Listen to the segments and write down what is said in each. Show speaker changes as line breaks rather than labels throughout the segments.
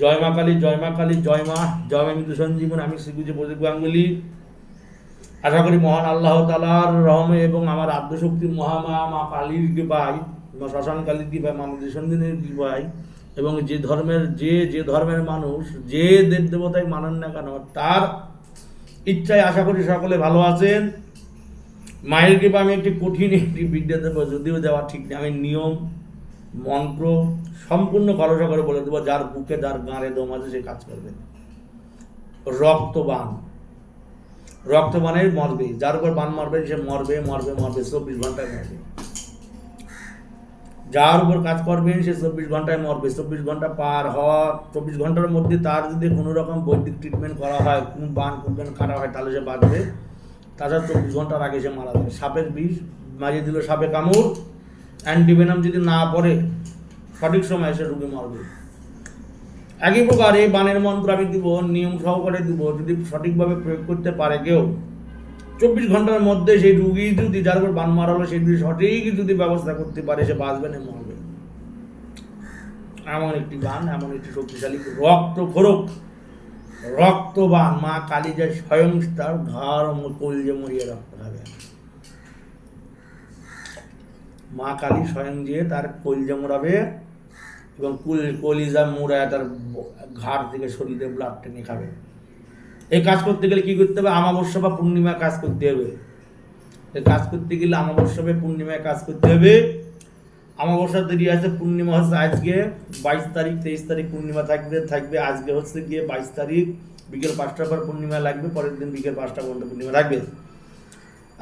জয় মা কালী, জয় মা কালী, জয় মা জয় মা মৃত্যু সঞ্জীবন আমি শ্রীগুজি প্রদীপ গাঙ্গুলি। আশা করি মহান আল্লাহ তালার রহমে এবং আমার আদ্যশক্তি মহামা, মা কালীর কৃপায়, মা শ্মশান কালীর কৃপায়, মা মৃত্যু সঞ্জীবনের কৃপায়, এবং যে ধর্মের, যে যে ধর্মের মানুষ, যে দেব দেবতাই মানেন না কেন, তার ইচ্ছায় আশা করি সকলে ভালো আছেন। মায়ের কৃপা আমি একটি কঠিন একটি বিদ্যা দেবো, যদিও দেওয়া ঠিক নেই আমি নিয়ম মন্ত্র সম্পূর্ণ ভরসা করে বলে দেবো, যার বুকে, যার গাঁড়ে দম আছে, সে কাজ করবে রক্তবান। রক্তবানের মরবে। যার উপর বান মারবে, সে মরবে মরবে মরবে, চব্বিশ ঘন্টায় মরবে। যার উপর কাজ করবেন সে চব্বিশ ঘন্টায় মরবে। চব্বিশ ঘণ্টা পার হওয়া, চব্বিশ ঘণ্টার মধ্যে তার যদি কোনো রকম বৈদিক ট্রিটমেন্ট করা হয়, কোন বান, কোন কাটা হয়, তাহলে সে বাঁচবে। তাছাড়া চব্বিশ ঘণ্টার আগে সে মারা যাবে। সাপের বিষ, মারিয়ে দিল সাপে কামড়। অ্যান্টিভেনাম যদি না পড়ে, সঠিক সময় সে রুগী মরবে। একই প্রকার বানের মন্ত্র আমি দিব, নিয়ম সহকারে দিব, যদি সঠিকভাবে প্রয়োগ করতে পারে কেউ, চব্বিশ ঘণ্টার মধ্যে সেই রুগী যদি, যার উপর বান মারা হলো সেই সঠিক যদি ব্যবস্থা করতে পারে, সে বাঁচবে না, মরবে। এমন একটি গান এমন একটি শক্তিশালী রক্ত খোরক রক্তবান, মা কালী যায় স্বয়ং তার ঘর কলজে মরিয়ে রক্ত খাবে মা কালী স্বয়ং যে তার কলজে মোড়াবে এবং কুল, কলিজা মুড়ায় তার ঘাড় থেকে শরীরে ব্লাড টেনে খাবে। এই কাজ করতে গেলে কি করতে হবে? আমাবস্যা বা পূর্ণিমা কাজ করতে হবে। এই কাজ করতে গেলে আমাবস্যা বা পূর্ণিমায় কাজ করতে হবে। আমাবস্যা দেরি আছে, পূর্ণিমা হচ্ছে আজকে, বাইশ তারিখ, তেইশ তারিখ পূর্ণিমা থাকবে থাকবে আজকে হচ্ছে গিয়ে বাইশ তারিখ, বিকেল পাঁচটার পর পূর্ণিমা লাগবে, পরের দিন বিকেল পাঁচটা পর্যন্ত পূর্ণিমা থাকবে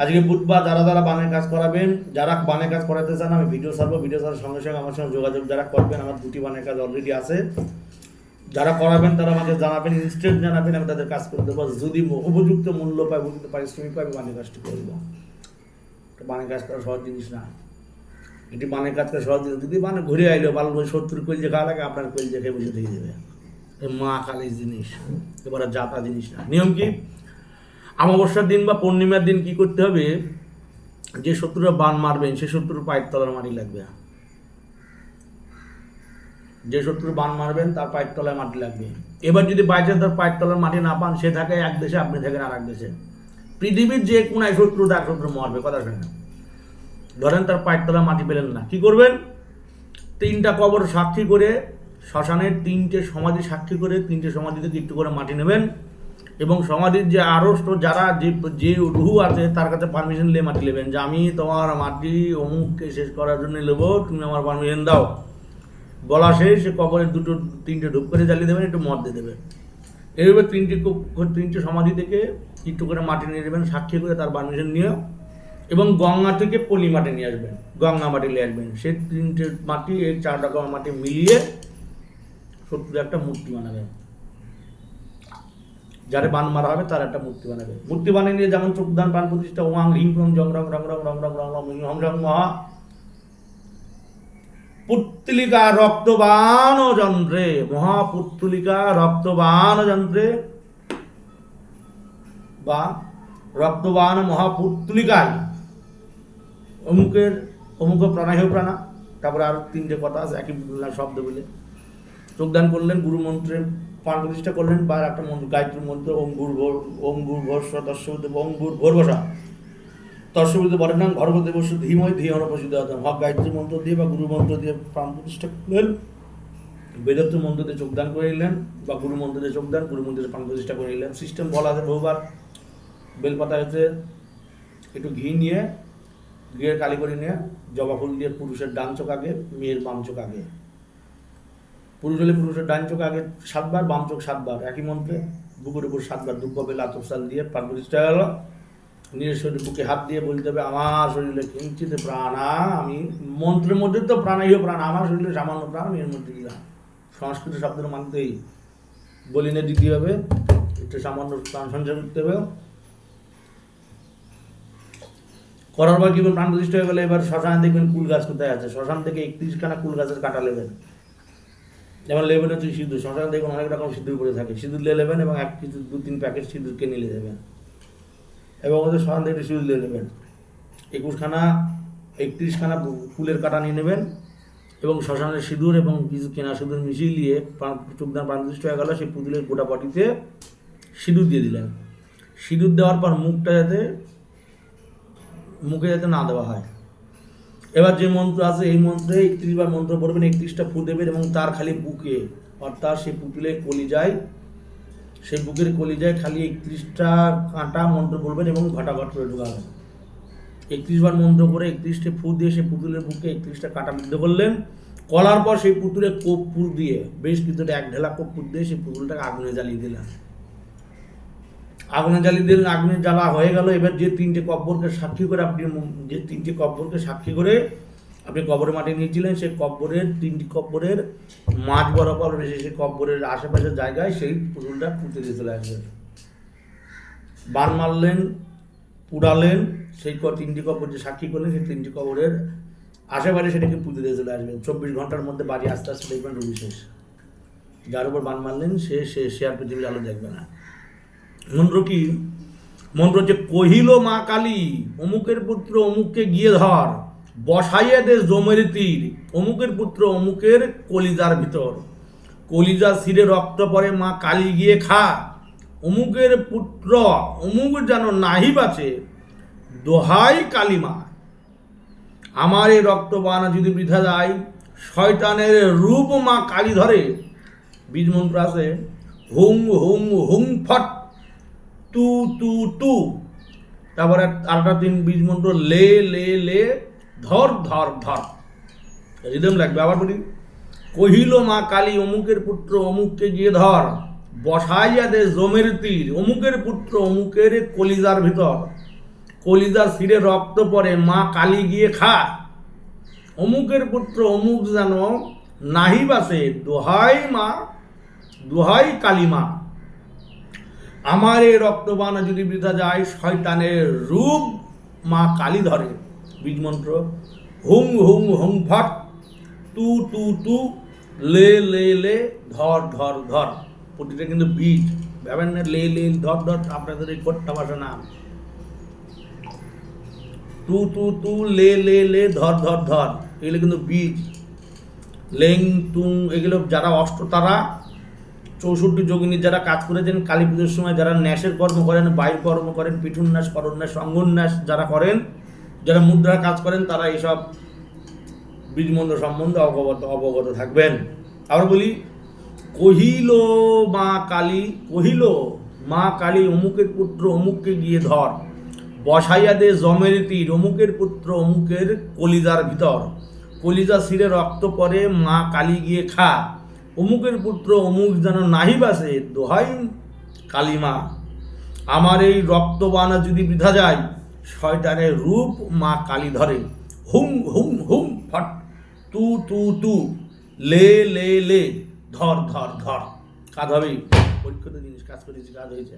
আজকে বুধবার যারা যারা বানের কাজ করাবেন, যারা বানের কাজ করাতে চান, আমি ভিডিও ছাড়বো, ভিডিও ছাড়ার সঙ্গে সঙ্গে আমার সঙ্গে যোগাযোগ যারা করবেন, আমার দুটি বানের কাজ অলরেডি আছে। যারা করাবেন, তারা আমাকে জানাবেন ইনস্ট্যান্ট জানাবেন, আমি তাদের কাজ করে দেবো। যদি উপযুক্ত মূল্য পাই, উপযুক্ত পারিশ্রমিক পাই, আমি বানের কাজটি করব বানের কাজ করা সহজ জিনিস না। এটি বানের কাজ করা সহজ জিনিস, যদি মানে ঘুরে আইলো ভালো সত্তর কইল খাওয়া লাগে, আপনার কইল খেয়ে বসে থেকে দেবে মা কালী জিনিস, এবার জাতা জিনিস না। নিয়ম কি? অমাবস্যার দিন বা পূর্ণিমার দিন কি করতে হবে? যে শত্রুরা বান মারবেন, সে শত্রুর পায়ের তলার মাটি লাগবে। যে শত্রু বান মারবেন, তার পায়ের তলায় মাটি লাগবে। এবার যদি বাইচান্স তার পায়ের তলার মাটি না পান, সে থাকে এক দেশে, আপনি থাকেন আর এক দেশে। পৃথিবীর যে কোনায় শত্রু তার শত্রু মরবে, কথা শুনে ধরেন তার পায়ের তলায় মাটি পেলেন না, কি করবেন? তিনটা কবর সাক্ষী করে, শ্মশানের তিনটে সমাধি সাক্ষী করে, তিনটে সমাধি থেকে একটু করে মাটি নেবেন। এবং সমাধির যে আড়ষ্ট যারা যে যে রুহু আছে, তার কাছে পারমিশন নিয়ে মাটি নেবেন যে, আমি তোমার মাটি অমুককে শেষ করার জন্য নেব, তুমি আমার পারমিশন দাও। বলা শেষ সে কবরে দুটো, তিনটে ঢুক করে জ্বালিয়ে দেবেন, একটু মদ দিয়ে দেবেন। এইভাবে তিনটে তিনটে সমাধি থেকে একটু করে মাটি নিয়ে নেবেন, সাক্ষী করে তার পারমিশন নিয়ে এবং গঙ্গা থেকে পলি মাটি নিয়ে আসবেন, গঙ্গা মাটি নিয়ে আসবেন। সেই তিনটে মাটি এই চার রকম মাটি মিলিয়ে সত্যি একটা মূর্তি বানাবেন। যারা বান মারা হবে, তার একটা মূর্তি বানাবে। মূর্তি বানিয়ে নিয়ে যেমন চোখদান প্রাণ প্রতিষ্ঠা, ওয়াং রিং রং জং, রং রং রং রং রং রং রং রং রং মহা। পুত্তলিকা রক্তবান যন্ত্রে মহাপুত্তলিকা রক্তবান যন্ত্রে, বা রক্তবান মহাপুত্তলিকায় অমুকের, অমুক প্রাণাহ প্রাণা। তারপরে আর তিনটে কথা আছে, একই শব্দ বলে। যোগদান করলেন গুরুমন্ত্রে প্রাণ প্রতিষ্ঠা করলেন বা একটা মন্ত্র, গায়ত্রী মন্ত্র, ওম গুর ভোর, ওম গুর ভর্ষ দর্শবিদ ওম গুর ভোর দর্শবিদ বলেন নাম ঘরগতে বসু ধীময় ধী অনুপসিদ্ধ হতেন হক, গায়ত্রী মন্ত্র দিয়ে বা গুরু মন্ত্র দিয়ে প্রাণ প্রতিষ্ঠা করলেন। বেদত্ব মন্ত্র দিয়ে যোগদান করে নিলেন বা গুরু মন্ত্র দিয়ে যোগদান, গুরু মন্ত্রে প্রাণ প্রতিষ্ঠা করে নিলেন। সিস্টেম বলা আছে বহুবার। বেলপাতা হচ্ছে একটু ঘি নিয়ে, ঘিয়ের কালি করে নিয়ে, জবা ফুল দিয়ে পুরুষের ডান চোখ আগে, মেয়ের বাম চোখ আগে। পুরুষ হলে পুরুষের ডান চোখ আগে সাতবার, বাম চোখ সাতবার। একই মন্ত্রে, বুকুর উপর সাতবার দুব্ব বেলা আতপসাল দিয়ে প্রাণ প্রতিষ্ঠা গেল। নিজের শরীর বুকে হাত দিয়ে বলতে হবে, আমার শরীরে কিঞ্চিত প্রাণা আমি মন্ত্রের মধ্যে তো প্রাণাই প্রাণ, আমার শরীরে সামান্য প্রাণ এর মধ্যে দিলাম সংস্কৃত শব্দের মানতেই বলি বলিনে দিতে হবে একটু সামান্য প্রাণ সঞ্চয় করতে হবে। করার পর কি প্রাণ প্রতিষ্ঠা হয়ে গেলে এবার শ্মশানে দেখবেন কুল গাছ কোথায় আছে। শ্মশান থেকে একত্রিশখানা কুল গাছের কাটা নেবেন। যেমন লেবেন হচ্ছে সিঁদুর, শ্মশানে দেখবেন অনেক রকম সিঁদুর করে থাকে। সিঁদুর নিয়ে নেবেন এবং এক কিছু, দু তিন প্যাকেট সিঁদুর কিনে নিয়ে যাবেন। এবং ওদের শ্মশান থেকে সিঁদুর নিয়ে নেবেন। একুশখানা, একত্রিশখানা ফুলের কাটা নিয়ে নেবেন এবং শ্মশানের সিঁদুর এবং কিছু কেনা সিঁদুর মিশিয়ে প্রাণ- চোখদান প্রাণদৃষ্ট হয়ে গেল, সেই পুতুলের গোটা পটিতে সিঁদুর দিয়ে দিলেন। সিঁদুর দেওয়ার পর মুখটা যাতে, মুখে যাতে না দেওয়া হয়। এবার যে মন্ত্র আছে, এই মন্ত্রে একত্রিশ বার মন্ত্র পড়বেন, একত্রিশটা ফু দেবেন এবং তার খালি বুকে, অর্থাৎ সেই পুতুলের কলিজায় সেই বুকের কলিজায় খালি একত্রিশটা কাঁটা মন্ত্র পড়বেন এবং ঘটাঘট করে ঢুকাবেন। একত্রিশ বার মন্ত্র করে একত্রিশটা ফু দিয়ে সেই পুতুলের বুকে একত্রিশটা কাঁটা বিদ্ধ করলেন। কলার পর সেই পুতুলে কর্পূর দিয়ে, বেশ কিছুটা এক ঢেলা কর্পূর দিয়ে সেই পুতুলটাকে আগুনে জ্বালিয়ে দিলেন। আগুনে জ্বালিয়ে দিলেন, আগুনে জ্বালা হয়ে গেল। এবার যে তিনটে কব্বরকে সাক্ষী করে আপনি যে তিনটে কব্বরকে সাক্ষী করে আপনি কবরের মাটি নিয়েছিলেন, সেই কব্বরের, তিনটি কব্বরের মাঝ বরাবর এসে সেই কব্বরের আশেপাশের জায়গায় সেই পুতুলটা পুঁতে দিয়ে চলে আসবেন বান মারলেন, পুড়ালেন, সেই তিনটি কবর যে সাক্ষী করলেন, সেই তিনটি কবরের আশেপাশে সেটাকে পুঁতে দিয়ে চলে আসবেন। চব্বিশ ঘণ্টার মধ্যে বাড়ি আস্তে আস্তে দেখবেন রুগী শেষ। যার উপর বান মারলেন সে সে আর পৃথিবীর আলো দেখবে না। মন্ত্র কি মন্ত্র হচ্ছে, কহিল মা কালী, অমুকের পুত্র অমুককে গিয়ে ধর, বসাইয়ে দে জমের তীর, অমুকের পুত্র অমুকের কলিজার ভিতর। কলিজা শিরে রক্ত পরে মা কালী গিয়ে খা, অমুকের পুত্র অমুক যেন নাহি বাঁচে, দোহাই কালিমা আমার এই রক্তবান যদি বৃথা যায়, শয়তানের রূপ মা কালী ধরে। বীজ মন্ত্র আছে, হুং হুং হুং ফট তু তু তু তারপরে আরেকটা তিন বীজ মন্ত্র, লে লে লে, ধর ধর ধর। রিদম লাগবে, আবার বলি, কহিল মা কালী, অমুকের পুত্র, অমুককে গিয়ে ধর, বসাইয়া দে জমের তীর, অমুকের পুত্র, অমুকের কলিজার ভিতর। কলিজার শিরে রক্ত পড়ে, মা কালী গিয়ে খা। অমুকের পুত্র, অমুক যেন নাহি বাসে দোহাই মা, দোহাই কালী মা। আমার এই রক্তবান যদি বৃথা যায়, শয়তানের রূপ মা কালী ধরে। বীজ মন্ত্র, হুং হুং ফট তু তু তু, লে লে লে, ধর ধর ধর। প্রতিটা কিন্তু বীজ। ভাবেন না, লে লে ধর ধর, আপনাদের এই কোট্টা ভাষা নাম। তু তু তু, লে লে লে, ধর ধর ধর, এগুলো কিন্তু বীজ। লেং তুং, এগুলো যারা অষ্টতারা চৌষট্টি যোগিনী যারা কাজ করেছেন, কালী পুজোর সময় যারা ন্যাসের কর্ম করেন বায়ু কর্ম করেন পিঠুন্যাস করন্যাস অঙ্গন্যাস যারা করেন, যারা মুদ্রার কাজ করেন, তারা এইসব বীজমন্ত্র সম্বন্ধে অবগত অবগত থাকবেন। আবার বলি, কহিল মা কালী, কহিল মা কালী, অমুকের পুত্র অমুককে গিয়ে ধর। বসাইয়া দে জমের তীর, অমুকের পুত্র অমুকের কলিজার ভিতর। কলিজা শিরে রক্ত পরে মা কালী গিয়ে খা। অমুকের পুত্র অমুক যেন নাহি বাসে দোহাই কালিমা। আমার এই রক্তবানা যদি বৃথা যায়, শয়তানের রূপ মা কালী ধরে। হুম হুম হুম, ফট, তু তু তু, লে লে লে, ধর ধর ধর। কাজ হবেই। পরীক্ষিত জিনিস, কাজ করেছি, কাজ হয়েছে।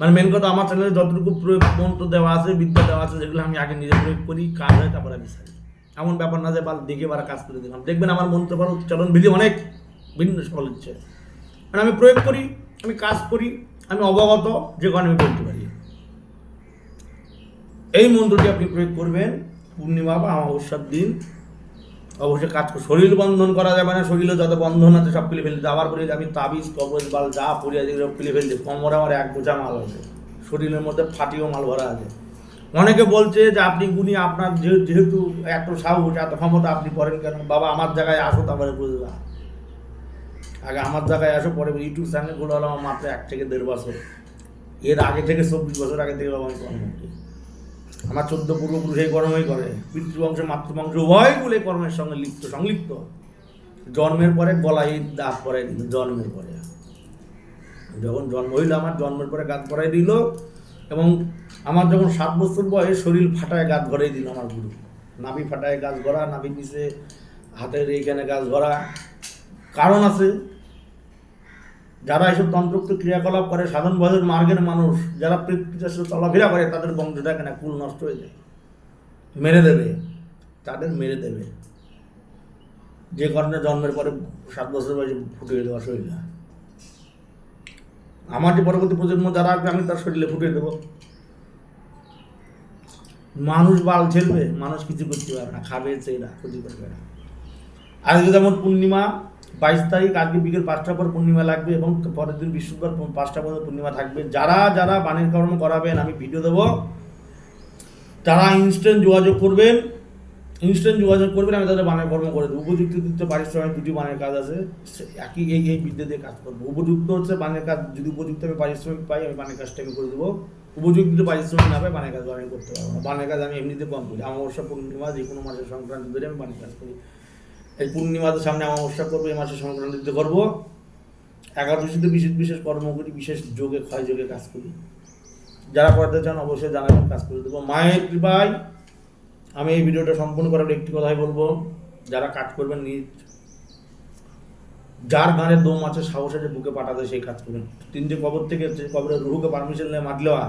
মানে মেন কথা, আমার চ্যানেলে যতটুকু প্রয়োগ, মন্ত্র দেওয়া আছে, বিদ্যা দেওয়া আছে, যেগুলো আমি আগে নিজে প্রয়োগ করি, কাজ হয়, তারপরে আমি সারি। এমন ব্যাপার না যে বাল দেখে বারা কাজ করে দিলাম। দেখবেন আমার মন্ত্র বা উচ্চারণ বিধি অনেক ভিন্ন সফল হচ্ছে মানে আমি প্রয়োগ করি, আমি কাজ করি, আমি অবগত, যে কোনো আমি বলতে পারি। এই মন্ত্রটি আপনি প্রয়োগ করবেন, পূর্ণিমা বা অমাবস্যার দিন। অবশ্যই কাজ করে, শরীর বন্ধন করা যাবে না শরীরে যত বন্ধন আছে সব খুলে ফেলতে। আবার বলি আমি তাবিজ, কবজ, বাল যা পড়ি আছে এগুলো খুলে ফেলতে। কোমরে আমার এক বোঝা মাল আছে। শরীরের মধ্যে ফাটিও মাল ভরা আছে। অনেকে বলছে যে আপনি গুনি আপনার যেহেতু এত সাহস, এত ক্ষমতা আপনি করেন কেন? বাবা, আমার জায়গায় আসো তারপরে বুঝবা আগে আমার জায়গায় আসো, পরে ইউটিউব চ্যানেল খুলে হলো আমার মাত্র এক থেকে দেড় বছর। এর আগে থেকে, চব্বিশ বছর আগে থেকে বাবা আমি আমার চোদ্দ পূর্বপুরুষ কর্মই করে। পিতৃবংশ, মাতৃবংশ উভয়গুলো এই কর্মের সঙ্গে লিপ্ত, সংলিপ্ত। জন্মের পরে গলায় দাঁত দিল, জন্মের পরে। যখন জন্ম হইল আমার, জন্মের পরে গাত পরাই দিল। এবং আমার যখন সাত বছর বয়স শরীর ফাটায় গাছ ভরাই দিল আমার গুরু। নাভি ফাটায় গাছ ভরা নাভির নিচে হাতের এইখানে গাছ ভরা কারণ আছে, যারা এসব তন্ত্রোক্ত ক্রিয়াকলাপ করে, সাধারণ বয়সের মার্গের মানুষ, যারা পৃথিবীতে চলাফেরা করে, তাদের বংশ দেখে না, কুল নষ্ট হয়ে যায়। মেরে দেবে, তাদের মেরে দেবে। যে কারণে জন্মের পরে সাত বছর বয়সে ফুটে দেওয়া শরীর আমার যে পরবর্তী প্রজন্ম যারা আসবে, আমি তার শরীরে ফুটিয়ে দেবো। মানুষ বাল ঝেলবে, মানুষ কিছু করতে পারবে না, খাবে সেরা ক্ষতি করবে না। আজকে যেমন পূর্ণিমা, বাইশ তারিখ, আজকে বিকেল পাঁচটার পর পূর্ণিমা লাগবে এবং পরের দিন বৃহস্পতিবার পাঁচটা পর্যন্ত পূর্ণিমা থাকবে। যারা যারা বাণীর কর্ম করাবেন, আমি ভিডিও দেবো। তারা ইনস্ট্যান্ট যোগাযোগ করবেন। ইনস্ট্যান্ট যোগাযোগ করবেন, আমি তাদের বানের কর্ম করে দেবো। উপযুক্ত দিতে পারিশ্রমিক দুটি বানের কাজ আছে। একই এই এই বিদ্যা দিয়ে কাজ করব। উপযুক্ত হচ্ছে বানের কাজ, যদি উপযুক্ত আমি পারিশ্রমিক পাই, আমি বানের কাজটা আমি করে দেবো। উপযুক্ত পারিশ্রমিক না পাই, বানের কাজ আমি করতে পারব না। বানের কাজ আমি এমনিতে কম করি অমাবস্যা, পূর্ণিমা, যে কোনো মাসের সংক্রান্তি ধরে আমি বানের কাজ করি। এই পূর্ণিমাতে সামনে অমাবস্যা করব, এই মাসের সংক্রান্তিতে করব। একাদশীতে বিশেষ বিশেষ কর্ম করি, বিশেষ যোগে, ক্ষয় যোগে কাজ করি। যারা করতে চান অবশ্যই জানাবেন, কাজ করে দেবো। মায়ের কৃপায় আমি এই ভিডিওটা সম্পূর্ণ করার একটি কথাই বলব। যারা কাজ করবেন, নিজ যার গানে দম আছে, সাহস আছে, বুকে পাঠাতে সেই কাজ করবেন। তিনটে কবর থেকে, যে কবরের রুহুকে পারমিশন নিয়ে মাটি নেওয়া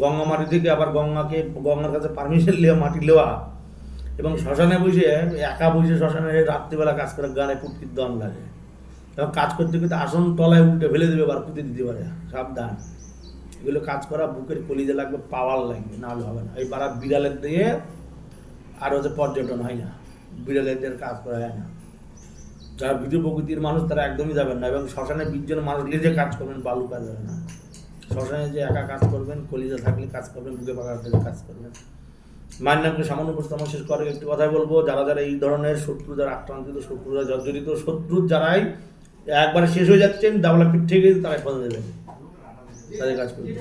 গঙ্গা মাটি থেকে আবার গঙ্গাকে, গঙ্গার কাছে পারমিশন নিয়ে মাটি নেওয়া এবং শ্মশানে বসে, একা বসে শ্মশানে রাত্রিবেলা কাজ করে গানে পুটকির দম লাগে। এবং কাজ করতে করতে আসন তলায় উল্টে ফেলে দেবে, আবার পুঁতে দিতে পারে। সাবধান। এগুলো কাজ করা, বুকের কলিজে লাগবে, পাওয়ার লাগবে, না হবে না। এই পাড়া বিড়ালের দিয়ে আর হচ্ছে পর্যটন হয় না বিড়ালের দিয়ে কাজ করা যায় না। যারা বিধু প্রকৃতির মানুষ, তারা একদমই যাবেন না এবং শ্মশানে বিশজন মানুষ নিজে কাজ করবেন বালু কাজ হবে না। শ্মশানে যে একা কাজ করবেন, কলিজা থাকলে কাজ করবেন, বুকে পাকা থাকলে কাজ করবেন। মায়ের নামকে সামান্য উপস্থাপন শেষ করে একটি কথাই বলব, যারা যারা এই ধরনের শত্রু, যারা আক্রান্তিত শত্রু, যারা জর্জরিত শত্রু যারাই একবারে শেষ হয়ে যাচ্ছেন, ডাবলা পিঠ থেকে তারাই ফল দেবেন, তাদের কাজ করবে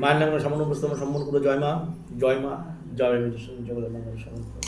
মায়ের নামে সামান্য উপস্থাপন সম্পন্ন করে, জয় মা জয় মা। জয় স্মরণ করো।